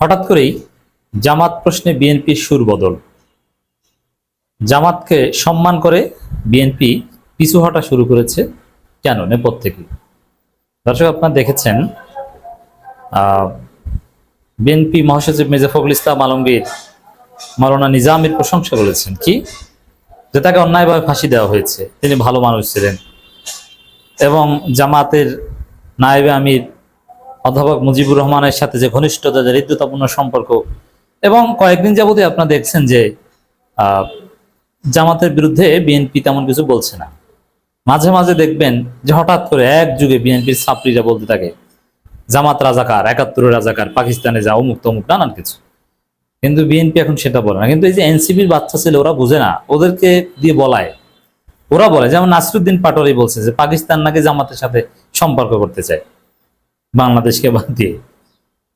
হঠাৎ করেই জামাত প্রশ্নে বিএনপির সুর বদল। জামাতকে সম্মান করে বিএনপি পিছু হটা শুরু করেছে কেন, নেপথ্যে থেকে দর্শক, আপনারা দেখেছেন বিএনপি মহাসচিব মির্জা ফখরুল ইসলাম আলমগীর মাওলানা নিজামের প্রশংসা করেছেন, কি? যে তাকে অন্যায়ভাবে ফাঁসি দেওয়া হয়েছে, তিনি ভালো মানুষ ছিলেন এবং জামাতের নায়েবে আমির অধ্যাপক মুজিবুর রহমানের সাথে যে ঘনিষ্ঠতা, যে হৃদ্যতাপূর্ণ সম্পর্ক। এবং কয়েকদিন যাবতীয় আপনারা দেখছেন যে জামাতের বিরুদ্ধে বিএনপি তেমন কিছু বলছে না। মাঝে মাঝে দেখবেন যে হঠাৎ করে এক যুগে বিএনপির ছাত্রীরা বলতে থাকে, জামাত রাজাকার একাত্তরের রাজাকার, পাকিস্তানে যা অমুক তমুক, নানান কিছু। কিন্তু বিএনপি এখন সেটা বলে না। কিন্তু এই যে এনসিপির বাচ্চা ছেলে, ওরা বুঝে না। ওদেরকে দিয়ে বলায়। ওরা বলে, যেমন নাসরুদ্দিন পাটোয়ারি বলছে যে, পাকিস্তান নাকি জামাতের সাথে সম্পর্ক করতে চায়। বাংলাদেশকে বাদ দিয়ে।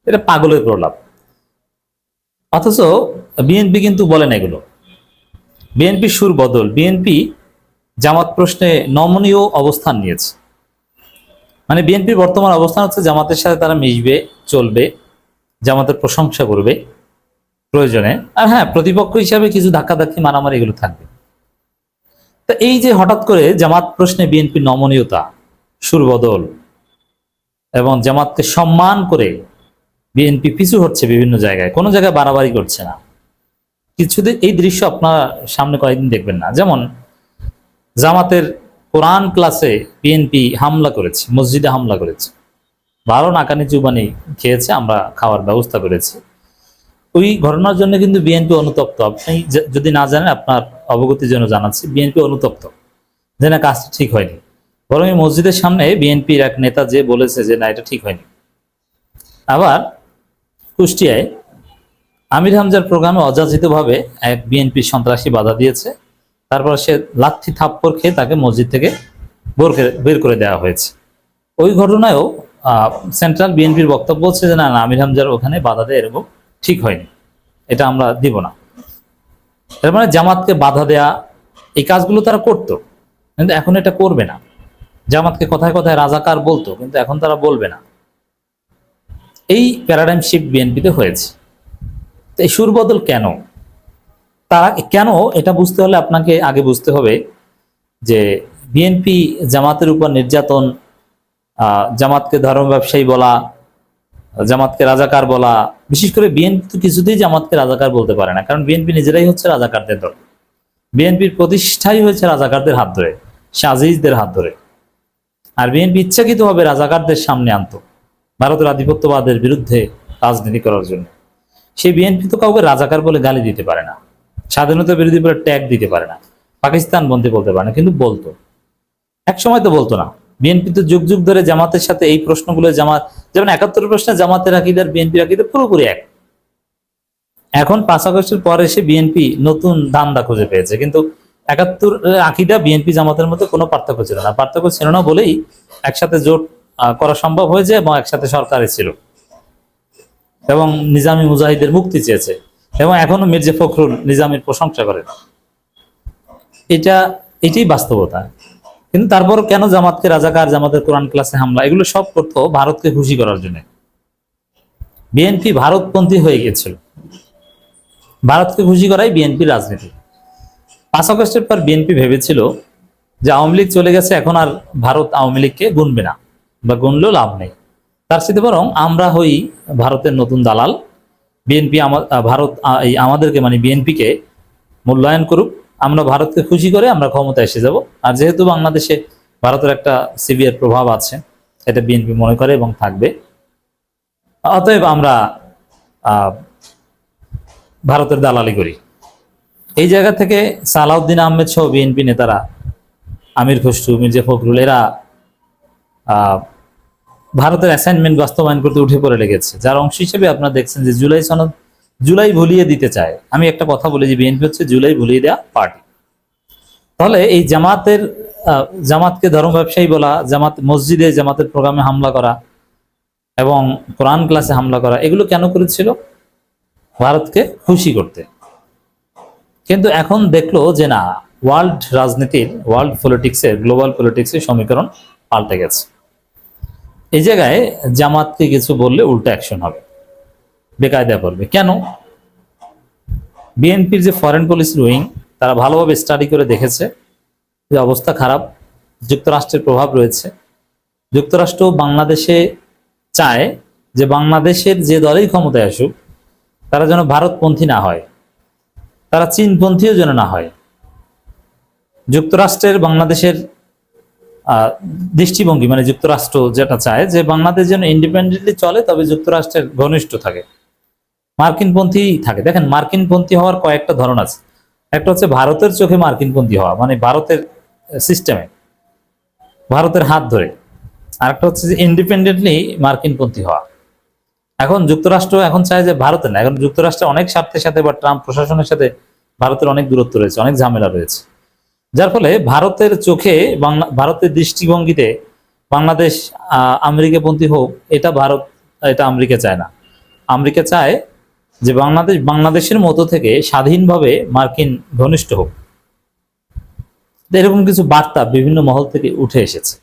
এটা পাগলের প্রলাপ। অথচ বিএনপি কিন্তু বলে না এগুলো। বিএনপি সুর বদল। বিএনপি জামাত প্রশ্নে নমনীয় অবস্থান নিয়েছে। মানে বিএনপির বর্তমান অবস্থান হচ্ছে জামাতের সাথে তারা মিশবে, চলবে, জামাতের প্রশংসা করবে, প্রয়োজনে। আর হ্যাঁ প্রতিপক্ষ হিসাবে কিছু ধাক্কাধাক্কি, মারামারি এগুলো থাকবে। তা এই যে হঠাৎ করে জামাত প্রশ্নে বিএনপির নমনীয়তা, সুর বদল এবং জামাতকে সম্মান করে বিএনপি পিছু হচ্ছে বিভিন্ন জায়গায়। কোনো জায়গায় বাড়াবাড়ি করছে না। কিছুদিন এই দৃশ্য আপনার সামনে কয়েকদিন দেখবেন না। যেমন জামাতের কোরআন ক্লাসে বিএনপি হামলা করেছে, মসজিদে হামলা করেছে। বারো নাকানি চুবানি খেয়েছে, আমরা খাওয়ার ব্যবস্থা করেছি। ওই ঘটনার জন্য কিন্তু বিএনপি অনুতপ্ত। আপনি যদি না জানেন, আপনার অবগতির জন্য জানাচ্ছি, বিএনপি অনুতপ্ত। যে না কাজটা ঠিক হয়নি। বরং এই মসজিদের সামনে বিএনপির এক নেতা যে বলেছে যে না, এটা ঠিক হয়নি। আবার কুষ্টিয়ায় আমির হামজার প্রোগ্রামে অযাচিতভাবে এক বিএনপি সন্ত্রাসী বাধা দিয়েছে। তারপর সে লাথি থাপ্পড় খেয়ে তাকে মসজিদ থেকে বের করে- দেওয়া হয়েছে। ওই ঘটনায়ও সেন্ট্রাল বিএনপির বক্তব্য হচ্ছে যে না না, আমির হামজার ওখানে বাধা দেয় এরকম ঠিক হয়নি। এটা আমরা দিব না। এর মানে জামাতকে বাধা দেয়া, এই কাজগুলো তারা করতো, কিন্তু এখন এটা করবে না। জামাতকে কথায় কথায় রাজাকার বলতো, কিন্তু এখন তারা বলবে না। এই প্যারাডাইম শিফট বিএনপিতে হয়েছে। তো এই সুরবদল কেন? তারা কেন এটা বুঝতে হলে আপনাকে আগে বুঝতে হবে যে বিএনপি জামাতের উপর নির্যাতন জামাতকে ধর্ম ব্যবসায়ী বলা, জামাতকে রাজাকার বলা, বিশেষ করে বিএনপি তো কিছুতেই জামাতকে রাজাকার বলতে পারে না, কারণ বিএনপি নিজেরাই হচ্ছে রাজাকারদের দল। বিএনপির প্রতিষ্ঠাই হয়েছে রাজাকারদের হাত ধরে সাজিজদের হাত ধরে। আর বিএনপি ইচ্ছাকৃতভাবে রাজাকারদের সামনে আনতো, ভারতের আধিপত্যবাদের বিরুদ্ধে রাজনীতি করার জন্য। সেই বিএনপি তো কাউকে রাজাকার বলে গালি দিতে পারে না, স্বাধীনতা বিরোধী বলে ট্যাগ দিতে পারে না, পাকিস্তান বন্ধে বলতে পারে না, কিন্তু বলতো। এক সময় তো বলতো না। বিএনপি তো যুগ যুগ ধরে জামাতের সাথে এই প্রশ্নগুলো জামাত, যেমন একাত্তর প্রশ্নে জামাতে জামাতের আকিদার বিএনপির আকিদা পুরোপুরি এক। এখন পাঁচ আগস্টের পর এসে বিএনপি নতুন ধান্দা খুঁজে পেয়েছে, কিন্তু একাত্তর আকিদা বিএনপি জামাতের মধ্যে কোনো পার্থক্য ছিল না। পার্থক্য ছিল না বলেই একসাথে জোট করা সম্ভব হয়েছে এবং একসাথে সরকারে ছিল। এবং নিজামী মুজাহিদের মুক্তি চেয়েছে এবং এখনও মির্জা ফখরুল নিজামের প্রশংসা করেন এটা, এটাই বাস্তবতা। কিন্তু তারপর কেন জামাতকে রাজাকার, জামাতের কোরআন ক্লাসে হামলা, এগুলো সব করতো ভারতকে খুশি করার জন্য। বিএনপি ভারতপন্থী হয়ে গিয়েছিল। ভারতকে খুশি করাই বিএনপির রাজনীতি। পাঁচ আগস্টের পর বিএনপি ভেবেছিল যে আওয়ামী লীগ চলে গেছে, এখন আর ভারত আওয়ামী লীগকে গুনবে না বা গুনলেও লাভ নেই। তার সাথে বরং আমরা হই ভারতের নতুন দালাল। বিএনপি ভারত এই আমাদেরকে মানে বিএনপিকে মূল্যায়ন করুক। আমরা ভারতকে খুশি করে আমরা ক্ষমতায় এসে যাব। আর যেহেতু বাংলাদেশে ভারতের একটা সিভিয়ার প্রভাব আছে, এটা বিএনপি মনে করে এবং থাকবে। অতএব আমরা ভারতের দালালি করি। এই জায়গা থেকে সালাউদ্দিন আহমেদ সহ বিএনপি নেতারা, আমির খসরু, মির্জা ফখরুল, এরা ভারতের অ্যাসাইনমেন্ট বাস্তবায়ন করতে উঠে পড়ে লেগেছে। যার অংশ হিসেবে আপনারা দেখছেন যে জুলাই সনদ জুলাই ভুলিয়ে দিতে চায়। আমি একটা কথা বলি যে বিএনপি হচ্ছে জুলাই ভুলিয়ে দেওয়া পার্টি। তাহলে এই জামাতের জামাতকে ধর্ম ব্যবসায়ী বলা, জামাত মসজিদে জামাতের প্রোগ্রামে হামলা করা এবং কোরআন ক্লাসে হামলা করা, এগুলো কেন করেছিল? ভারতকে খুশি করতে। কিন্তু এখন দেখল যে না ওয়ার্ল্ড রাজনীতির ওয়ার্ল্ড পলিটিক্সের গ্লোবাল পলিটিক্সের সমীকরণ পাল্টে গেছে। এই জায়গায় জামাতকে কিছু বললে উল্টো অ্যাকশন হবে। বেকায়দা করবে কেন? বিএনপির যে ফরেন পলিসি উইং তারা ভালোভাবে স্টাডি করে দেখেছে যে অবস্থা খারাপ, যুক্তরাষ্ট্রের প্রভাব রয়েছে। যুক্তরাষ্ট্র বাংলাদেশে চায় যে বাংলাদেশের যে দলেই ক্ষমতায় আসুক, তারা যেন ভারতপন্থী না হয়। তারা চীনপন্থীও যেন না হয়। যুক্তরাষ্ট্রের বাংলাদেশের দৃষ্টিভঙ্গি মানে যুক্তরাষ্ট্র যেটা চায় যে বাংলাদেশ যেন ইন্ডিপেন্ডেন্টলি চলে, তবে যুক্তরাষ্ট্রের ঘনিষ্ঠ থাকে। মার্কিনপন্থী থাকে। দেখেন, মার্কিনপন্থী হওয়ার কয়েকটা ধরন আছে। একটা হচ্ছে ভারতের চোখে মার্কিনপন্থী হওয়া মানে ভারতের সিস্টেমে ভারতের হাত ধরে। আরেকটা হচ্ছে যে ইন্ডিপেন্ডেন্টলি মার্কিনপন্থী হওয়া। এখন যুক্তরাষ্ট্র এখন চায় যে ভারতে না, এখন যুক্তরাষ্ট্রে অনেক স্বার্থের সাথে বা ট্রাম্প প্রশাসনের সাথে ভারতের অনেক দূরত্ব রয়েছে, অনেক ঝামেলা রয়েছে। যার ফলে ভারতের চোখে বাংলা ভারতের দৃষ্টিভঙ্গিতে বাংলাদেশ আমেরিকাপন্থী হোক, এটা ভারত, এটা আমেরিকা চায় না। আমেরিকা চায় যে বাংলাদেশ বাংলাদেশের মতো থেকে স্বাধীনভাবে মার্কিন ঘনিষ্ঠ হোক। এরকম কিছু বার্তা বিভিন্ন মহল থেকে উঠে এসেছে।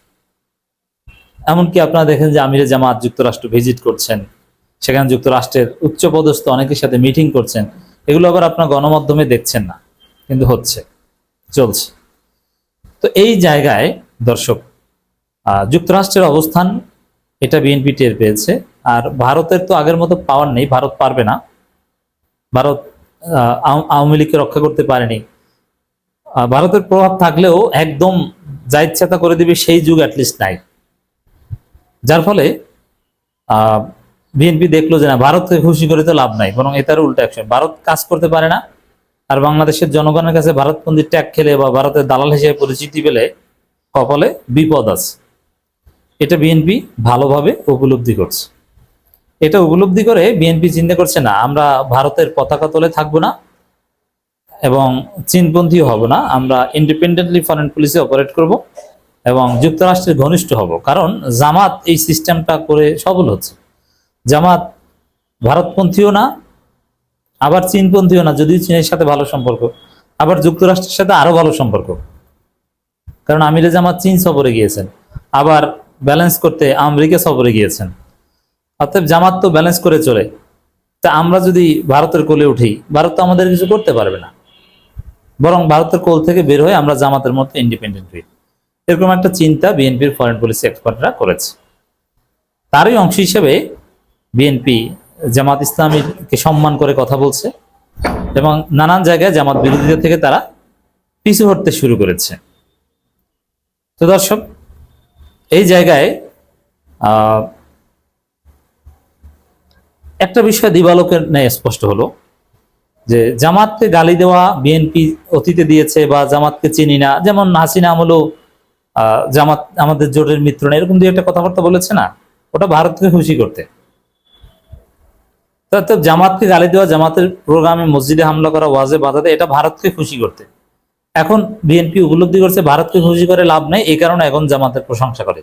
এমনকি আপনারা দেখেন যে আমিরে জামাত যুক্তরাষ্ট্র ভিজিট করছেন। সেখানে যুক্তরাষ্ট্রের উচ্চপদস্থ অনেকের সাথে মিটিং করছেন। এগুলো আবার আপনার গণমাধ্যমে দেখছেন না, কিন্তু হচ্ছে, চলছে। তো এই জায়গায় দর্শক যুক্তরাষ্ট্রের অবস্থান, এটা বিএনপি টের পেয়েছে, আর ভারতের তো আগের মতো পাওয়ার নেই, ভারত পারবে না। ভারত আওয়ামী লীগকে রক্ষা করতে পারেনি। ভারতের প্রভাব থাকলেও একদম যা ইচ্ছাতা করে দিবে সেই যুগ অ্যাটলিস্ট নাই। যার ফলে বিএনপি দেখল যে না, ভারতকে খুশি করে তো লাভ নাই, বরং এটার উল্টা অ্যাকশন ভারত কাজ করতে পারে না, আর বাংলাদেশের জনগণের কাছে ভারতপন্থী ট্যাগ খেলে বা ভারতের দালাল হিসেবে পরিচিতি পেলে কপালে বিপদ আছে। এটা বিএনপি ভালোভাবে উপলব্ধি করছে। এটা উপলব্ধি করে বিএনপি চিন্তা করছে, না, আমরা ভারতের পতাকা তলে থাকব না এবং চীনপন্থীও হব না, আমরা ইন্ডিপেন্ডেন্টলি ফরেন পলিসি অপারেট করব এবং যুক্তরাষ্ট্রের ঘনিষ্ঠ হব। কারণ জামাত এই সিস্টেমটা করে সফল হচ্ছে। জামাত ভারতপন্থীও না, আবার চীনপন্থীও না, যদিও চীনের সাথে ভালো সম্পর্ক, আবার যুক্তরাষ্ট্রের সাথে আরও ভালো সম্পর্ক। কারণ আমিরে জামাত চীন সফরে গিয়েছেন, আবার ব্যালেন্স করতে আমেরিকা সফরে গিয়েছেন। অর্থাৎ জামাত তো ব্যালেন্স করে চলে। তা আমরা যদি ভারতের কোলে উঠি, ভারত তো আমাদের কিছু করতে পারবে না। বরং ভারতের কোল থেকে বের হয়ে আমরা জামাতের মতো ইন্ডিপেন্ডেন্ট হই। এরকম একটা চিন্তা বিএনপির ফরেন পলিসি এক্সপার্টরা করেছে। তারই অংশ হিসেবে বিএনপি জামাত ইসলামীকে সম্মান করে কথা বলছে এবং নানান জায়গায় জামাত বিরোধীদের থেকে তারা পিছু হটতে শুরু করেছে। তো দর্শক এই জায়গায় একটা বিষয় দিবালোকের ন্যায় স্পষ্ট হলো যে জামাতকে গালি দেওয়া বিএনপি অতীতে দিয়েছে বা জামাতকে চিনি না যেমন হাসিনা আমলেও আহ, জামাত আমাদের জোটের মিত্র না এরকম দিয়ে একটা কথাবার্তা বলেছে না ওটা ভারতকে খুশি করতে। তো জামাতকে গালি দেওয়া, জামাতের প্রোগ্রামে মসজিদে হামলা করা, ওয়াজে বাধা দেয় এটা ভারতকে খুশি করতে। এখন বিএনপি উপলব্ধি করছে, ভারতকে খুশি করে লাভ নেই, এই কারণে এখন জামাতের প্রশংসা করে।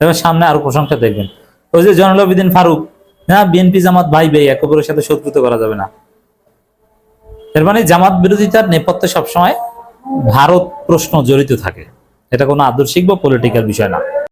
এবার সামনে আরও প্রশংসা দেখবেন। ওই যে জনলবিদিন ফারুক, না, বিএনপি জামাত ভাই ভাই একে অপরের সাথে শত্রুতা করা যাবে না। এর মানে জামাত বিরোধিতার নেপথ্যে সবসময় ভারত প্রশ্ন জড়িত থাকে। এটা কোনো আদর্শিক বা পলিটিক্যাল বিষয় না।